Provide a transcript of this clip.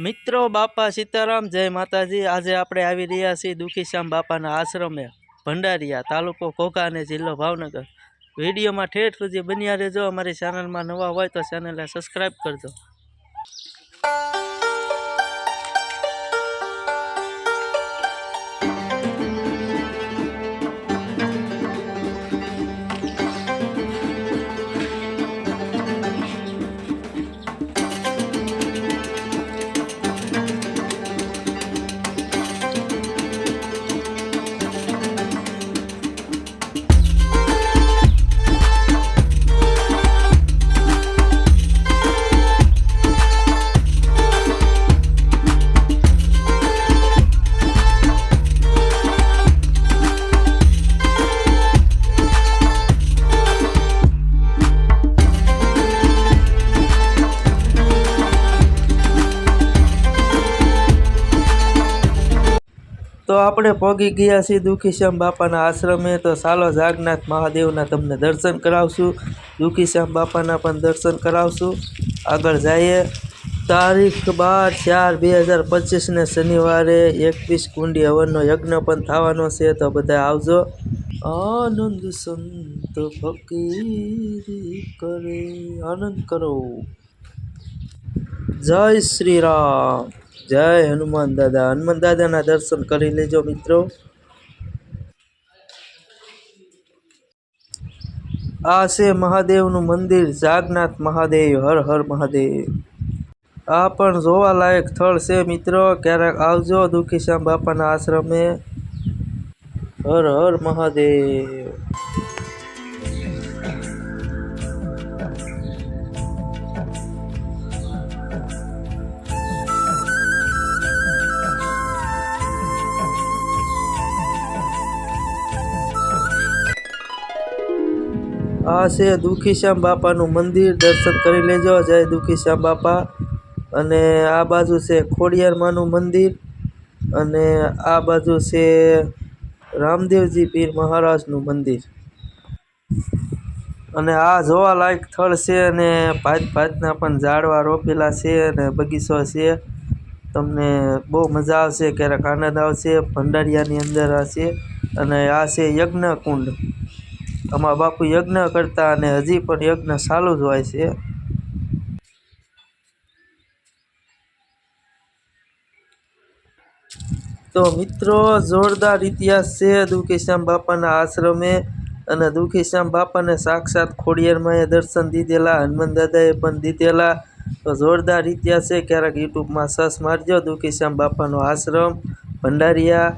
મિત્રો, બાપા સીતારામ, જય માતાજી. આજે આપણે આવી રહ્યા છીએ દુખીશ્યામ બાપાના આશ્રમે, ભંડારીયા તાલુકો ઘોઘા અને જિલ્લો ભાવનગર. વિડીયોમાં ઠેઠ સુધી બન્યા રહેજો. અમારી ચેનલમાં નવા હોય તો ચેનલને સબસ્ક્રાઈબ કરજો. આપણે પહોંચી ગયા છીએ દુઃખીશ્યામ બાપાના આશ્રમે, તો ચાલો જાગનાથ મહાદેવના તમને દર્શન કરાવશું. દુઃખીશ્યામ બાપાના પણ દર્શન કરાવશું. આગળ જઈએ. તારીખ બાર ચાર બે હજાર પચીસને શનિવારે એકવીસ કુંડી હવનનો યજ્ઞ પણ થવાનો છે, તો બધા આવજો. આનંદ સંત ફકીરી કરે, આનંદ કરો. જય શ્રી રામ. જય હનુમાન દાદા. હનુમાન દાદાના દર્શન કરી લેજો મિત્રો. આ છે મહાદેવનું મંદિર, જાગનાથ મહાદેવ, હર હર મહાદેવ. આ પણ જોવાલાયક સ્થળ છે મિત્રો. ક્યારેક આવજો દુખીશ્યામ બાપાના આશ્રમે. હર હર મહાદેવ. આ છે દુખીશ્યામ બાપાનું મંદિર. દર્શન કરી લેજો. જય દુખીશ્યામ બાપા. અને આ બાજુ છે ખોડિયારમાંનું મંદિર. અને આ બાજુ છે રામદેવજી પીર મહારાજનું મંદિર. અને આ જોવાલાયક સ્થળ છે અને ભાત ભાતના પણ ઝાડવા રોપેલા છે અને બગીચો છે. તમને બહુ મજા આવશે. ક્યારેક આનંદ આવશે. ભંડારિયાની અંદર આ છે અને આ છે યજ્ઞ કુંડ આમાં બાપુ યજ્ઞ કરતા અને હજી પણ યજ્ઞ ચાલુ જ હોય છે. તો મિત્રો, જોરદાર ઇતિહાસ છે. દુખીશ્યામ બાપાના આશ્રમે અને દુખીશ્યામ બાપાને સાક્ષાત ખોડિયારમાંએ દર્શન દીધેલા હનુમાન દાદાએ પણ દીધેલા. તો જોરદાર ઇતિહાસ છે. ક્યારેક યુટ્યુબમાં સર્ચ મારજો. દુખીશ્યામ બાપાનો આશ્રમ, ભંડારિયા.